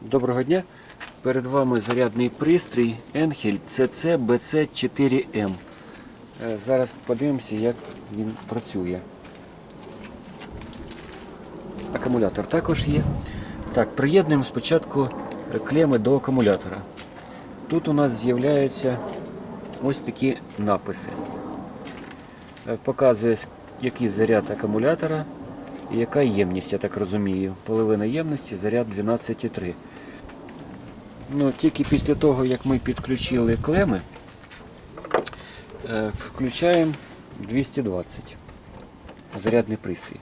Доброго дня. Перед вами зарядний пристрій Enhel CC BC4M. Е, Зараз подивимося, як він працює. Акумулятор також є. Так, приєднуємо спочатку клеми до акумулятора. Тут у нас з'являються ось такі написи. Е, Показує, який заряд акумулятора яка ємність, я так розумію. Половина ємності заряд 12,3. Ну, тільки після того, як ми підключили клеми, е, включаємо 220 зарядний пристрій.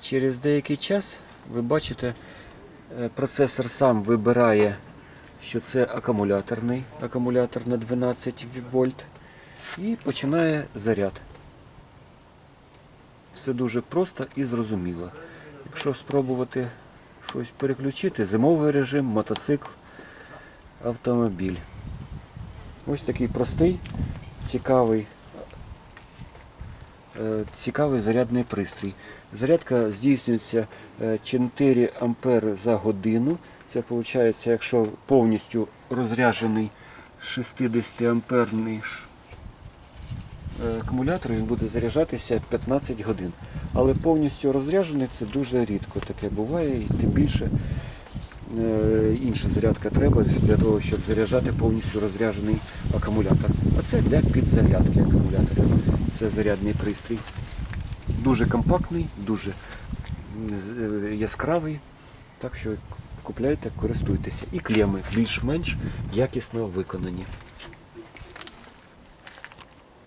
Через деякий час ви бачите, е, процесор сам вибирає, що це акумуляторний акумулятор на 12 вольт і починає заряд. Все дуже просто і зрозуміло. Якщо спробувати щось переключити, зимовий режим, мотоцикл, автомобіль. Ось такий простий, цікавий, е, цікавий зарядний пристрій. Зарядка здійснюється е, 4 ампери за годину. Це виходить, якщо повністю розряджений 60 амперний е, акумулятор, він буде заряджатися 15 годин. Але повністю розряджений це дуже рідко таке буває, і тим більше е, інша зарядка треба для того, щоб заряджати повністю розряджений акумулятор. А це для підзарядки акумуляторів. Це зарядний пристрій. Дуже компактний, дуже е, яскравий. Так що купляйте, користуйтеся. І клеми більш-менш якісно виконані.